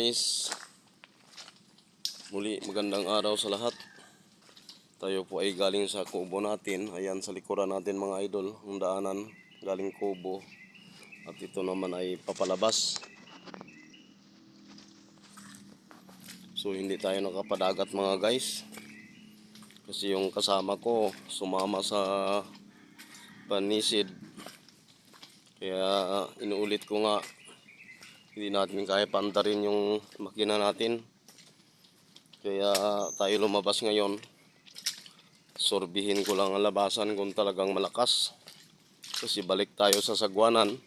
Guys, muli magandang araw sa lahat. Tayo po ay galing sa kubo natin. Ayan sa likuran natin mga idol, ang daanan galing kubo. At ito naman ay papalabas. So hindi tayo nakapadagat mga guys. Kasi yung kasama ko sumama sa panisid. Kaya inuulit ko nga hindi natin kaya pandarin yung makina natin. Kaya tayo lumabas ngayon. Sorbihin ko lang ang labasan kung talagang malakas. Kasi balik tayo sa sagwanan.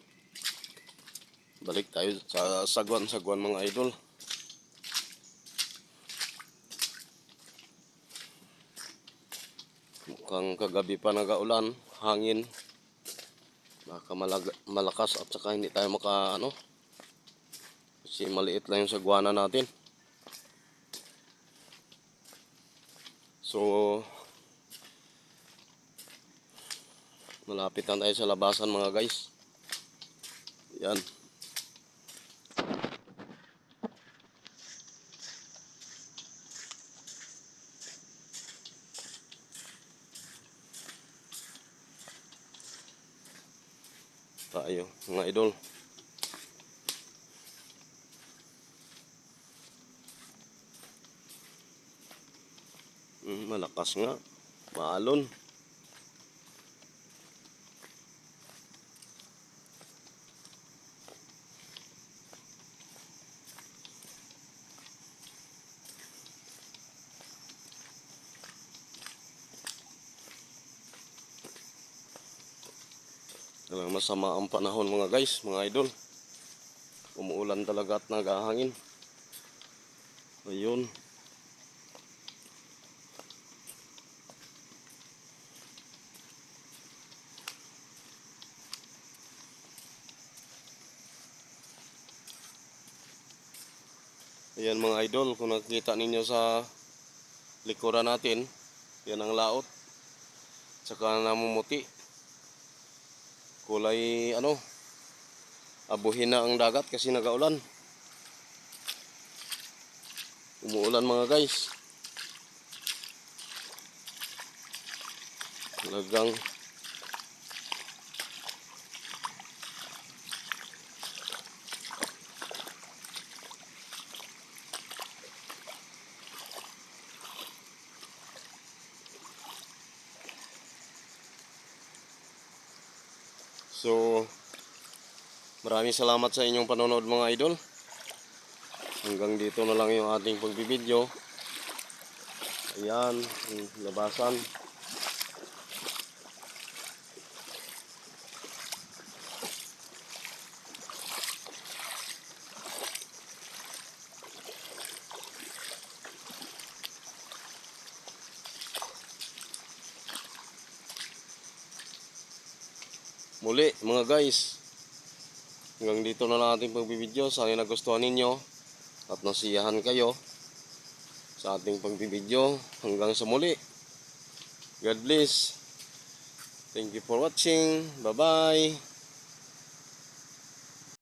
Balik tayo sa sagwan-sagwan mga idol. Mukhang kagabi pa nagaulan, hangin. Baka malakas at saka hindi tayo maka ano, kasi maliit lang yung sagwana natin. So, malapit na tayo sa labasan mga guys. Yan. Tayo, mga idol. Malakas nga. Maalon. Talagang masama ang panahon mga guys, mga idol. Umuulan talaga at nagahangin. Ayun. Ayan mga idol, kung nakikita ninyo sa likuran natin, yan ang laot. Tsaka namumuti. Kulay ano, abuhin na ang dagat kasi nagaulan. Umuulan mga guys. Talagang So, maraming salamat sa inyong panonood mga idol. Hanggang dito na lang yung ating pagbibideo. Ayan, labasan. Muli mga guys, hanggang dito na lang ating pagbibideo. Sana nagustuhan ninyo at nasiyahan kayo sa ating pagbibideo. Hanggang sa muli. God bless. Thank you for watching. Bye-bye.